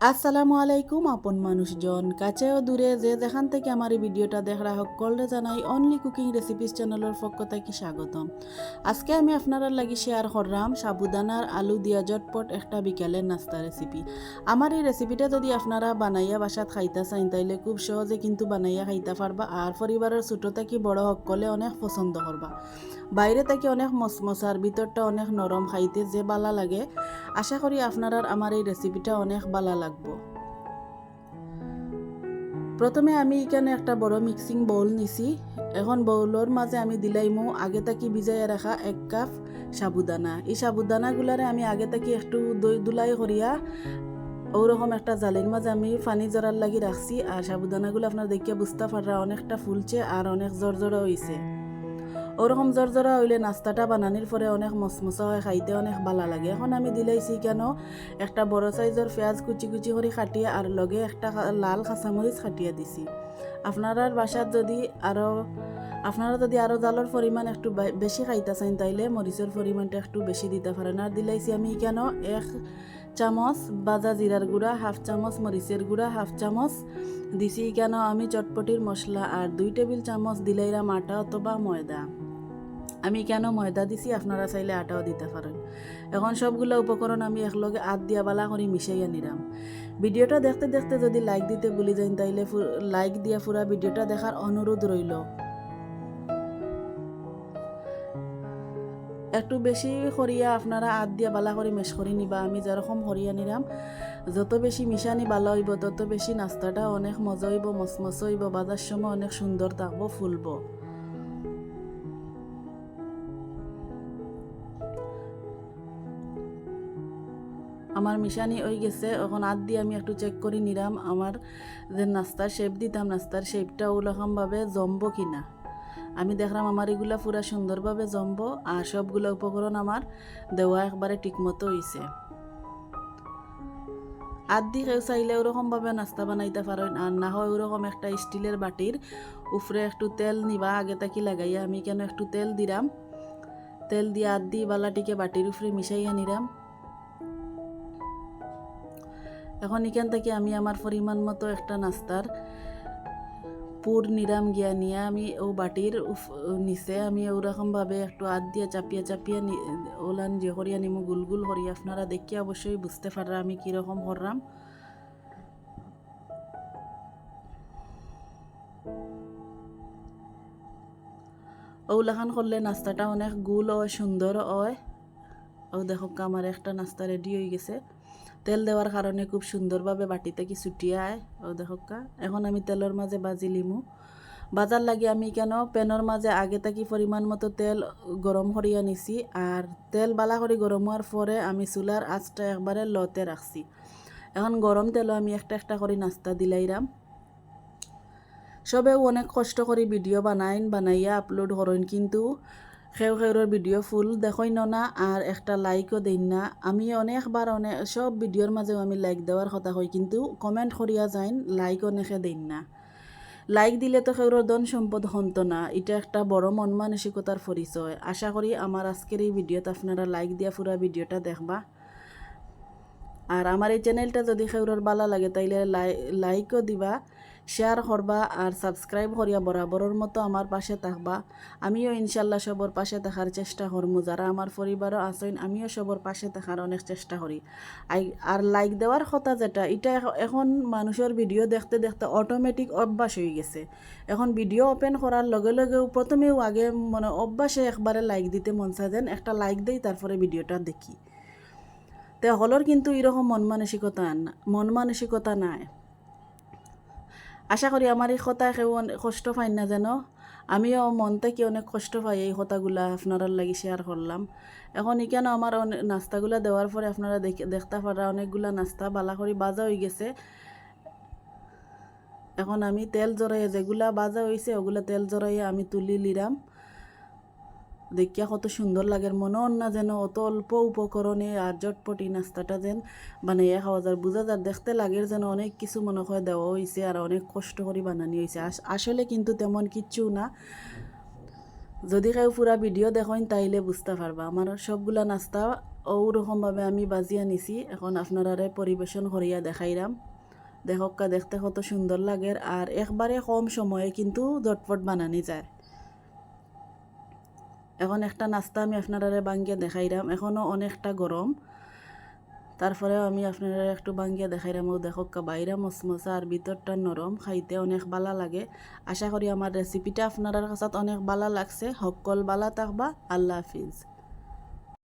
আসসালামু আলাইকুম, আপন মানুষজন। কাছে ও দূরে যে যেখান থেকে আমার এই ভিডিওটা দেখরা সকলরে জানাই অনলি কুকিং রেসিপিস চ্যানেলের পক্ষ থেকে স্বাগতম। আজকে আমি আপনারা লাগি শেয়ার করলাম সাবুদানার আলু দিয়া জটপট একটা বিকালের নাস্তা রেসিপি আমার এই রেসিপিটা যদি আপনারা বানাইয়া বাসাত খাইতা চাইন তাইলে খুব সহজে কিন্তু বানাইয়া খাইতা পারবা আর পরিবারের ছোটো থেকে বড় সকলে অনেক পছন্দ করবা। বাইরে থেকে অনেক মশমশার ভিতরটা অনেক নরম, খাইতে যে বালা লাগে। আশা করি আপনারা আমার এই রেসিপিটা অনেক বালা লাগবো। প্রথমে আমি এখানে একটা বড় মিক্সিং বোল নিছি। এখন বউলের মাঝে আমি দিলাইমু আগে থাকি ভিজাইয়া রাখা এক কাপ সাবুদানা। এই সাবুদানাগুলারে আমি আগে থাকি একটু দই দুলাই করিয়া ওরকম একটা জালির মাঝে আমি পানি জড়ার লাগি রাখছি আর সাবুদানাগুলো আপনার দেখিয়া বুঝতে পাররা অনেকটা ফুলছে আর অনেক জর্জরা হইছে ওরকম জর্জরা হইলে নাস্তাটা বানানির পরে অনেক মসমসা হয়, খাইতে অনেক ভালো লাগে। এখন আমি দিলাইছি কেন, একটা বড় সাইজের পেঁয়াজ কুচি কুচি করে কাটিয়ে আর লগে একটা লাল কাঁচামরিচ কাটিয়ে দিছি। আপনার বাসার যদি আরও আপনারা যদি আরও জালের পরিমাণ একটু বে- বেশি খাইতে চান তাইলে মরিচের পরিমাণটা একটু বেশি দিতে পারেন আর দিলাইছি আমি কেন, এক চামচ বাজা জিরার গুঁড়া, হাফ চামচ মরিচের গুঁড়া, হাফ চামচ দিছি কেন আমি চটপটির মশলা আর দুই টেবিল চামচ দিলাইরাম আটা অথবা ময়দা। আমি কেন ময়দা দিছি? আপনারা চাইলে আটাও দিতে পারেন। এখন সবগুলো উপকরণ আমি একলগে আদ দিয়া বালা করে মিশাইয়া নিলাম ভিডিওটা দেখতে দেখতে যদি লাইক দিতে ভুলে যান তাইলে লাইক দিয়া পুরা ভিডিওটা দেখার অনুরোধ রইল একটু বেশি করিয়া আপনারা আদ দিয়া বালা করে মেশ করে নিবা। আমি যেরকম করিয়া নিলাম যত বেশি মিশানি ভালো হইব, তত বেশি নাস্তাটা অনেক মজা হইব মসমস হইব বাজার সময় অনেক সুন্দর থাকব ফুলবো। আমার মিশানি হয়ে গেছে, এখন আদ দিয়ে আমি একটু চেক করে নিলাম আমার যে নাস্তার শেপ দিতাম, নাস্তার শেপটা ওরকমভাবে কি না? আমি দেখলাম আমার এগুলা পুরা সুন্দরভাবে জমবো আর সবগুলো উপকরণ আমার দেওয়া একবারে ঠিকমতো হইছে। আদ কেউ চাইলে ওরকমভাবে নাস্তা বানাইতে পারেন, আর না হয় ওরকম একটা স্টিলের বাটির উপরে একটু তেল নিবা, আগে তাকি লাগাইয়া আমি কেন একটু তেল দিলাম তেল দিয়ে আদ বালাটিকে বাটির উপরে মিশাইয়া নিলাম এখন এখান থেকে আমি আমার পরিমাণ মতো একটা নাস্তার পুর নিরাম গিয়া নিয়ে আমি ও বাটির নিচে আমি ওরকমভাবে একটু হাত দিয়ে চাপিয়ে চাপিয়ে নি- ওলান যে করিয়া নিমু, গুল গুল করি আপনারা দেখিয়া অবশ্যই বুঝতে পাররা আমি কীরকম করলাম ওগুলাখান করলে নাস্তাটা অনেক গুল হয়, সুন্দর হয়। ও দেখো, আমার একটা নাস্তা রেডি হয়ে গেছে। তেল দেওয়ার কারণে খুব সুন্দরভাবে বাটিতে কি ছুটিয়ে আয়। ও দেখকা এখন আমি তেলের মাঝে বাজি লিমু। বাজার লাগে আমি কেন পেনের মাঝে আগে থাকি পরিমাণ মতো তেল গরম করিয়া নিছি আর তেল বালা করে গরম হওয়ার পরে আমি চুলার আঁচটা একবারে লতে রাখছি এখন গরম তেলও আমি একটা একটা করে নাস্তা দিলাইরাম সবেও অনেক কষ্ট করে ভিডিও বানাইন, বানাইয়া আপলোড করেন কিন্তু সেও সেউর ভিডিও ফুল দেখই না আর একটা লাইকও দেন না। আমি অনেকবার অনেক সব ভিডিওর মাঝেও আমি লাইক দেওয়ার কথা কই কিন্তু কমেন্ট করিয়া যাইন লাইক অনেকে দেন না। লাইক দিলে তো সেউর ধন সম্পদ হন্ত না। এটা একটা বড় মন মানসিকতার পরিচয় আশা করি আমার আজকের এই ভিডিওতে আপনারা লাইক দিয়া পুরা ভিডিওটা দেখবা। আর আমার এই চ্যানেলটা যদি সেউরর বালা লাগে, তাইলে লাইকও দিবা। শেয়ার করবা আর সাবস্ক্রাইব করিয়া বরাবরের মতো আমার পাশে থাকবা। আমিও ইনশাল্লাহ সবর পাশে থাকার চেষ্টা করমু যারা আমার পরিবারও আছেন, আমিও সবর পাশে থাকার অনেক চেষ্টা করি আর লাইক দেওয়ার কথা যেটা এটা এখ- এখন মানুষের ভিডিও দেখতে দেখতে অটোমেটিক অভ্যাস হয়ে গেছে। এখন ভিডিও ওপেন করার লগে লগেও প্রথমেও আগে মানে অভ্যাসে একবারে লাইক দিতে মন চায় যেন একটা লাইক দেই তারপরে ভিডিওটা দেখি। তে হলর কিন্তু এরকম মন মানসিকতা মন মানসিকতা নাই। আশা করি আমার এই কথা কেউ কষ্ট পাই না যেন। আমিও মন থেকে অনেক কষ্ট পাই এই কথাগুলা আপনারা লাগি শেয়ার করলাম। এখন এখানে আমার নাস্তাগুলা দেওয়ার পরে আপনারা দেখে- দেখতে পারা অনেকগুলা নাস্তা বালা করে বাজা হয়ে গেছে। এখন আমি তেল জড়াইয়া যেগুলা বাজা হয়েছে ওগুলা তেল জড়াইয়া আমি তুলি লিরাম। দেখিয়া কত সুন্দর লাগে মনে না যেন অত অল্প উপকরণে আর জটপটি নাস্তাটা যেন বানাইয়া খাওয়া যায়। বোঝা যায়, দেখতে লাগে যেন অনেক কিছু মনে হয় দেওয়া হয়েছে আর অনেক কষ্ট করে বানানি হয়েছে আস- আসলে কিন্তু তেমন কিচ্ছু না। যদি কেউ পুরা ভিডিও দেখেন, তাইলে বুঝতে পারবা। আমার সবগুলা নাস্তা ওরকমভাবে আমি বাজিয়া নিছি। এখন আপনারারে পরিবেশন করিয়া দেখাইরাম। দেখক্কা দেখতে কত সুন্দর লাগে, আর একবারে কম সময়ে কিন্তু জটপট বানানি যায়। এখন একটা নাস্তা আমি আপনারা বাঙ্গিয়া দেখাইরাম। এখনও অনেকটা গরম। তারপরেও আমি আপনারা একটু বাঙ্গিয়া দেখাইলাম ও দেখো বাইরা মসমসা আর ভিতরটা নরম, খাইতে অনেক বালা লাগে। আশা করি আমার রেসিপিটা আপনার কাছে অনেক বালা লাগছে। সকল বালা থাকবা। আল্লাহ হাফিজ।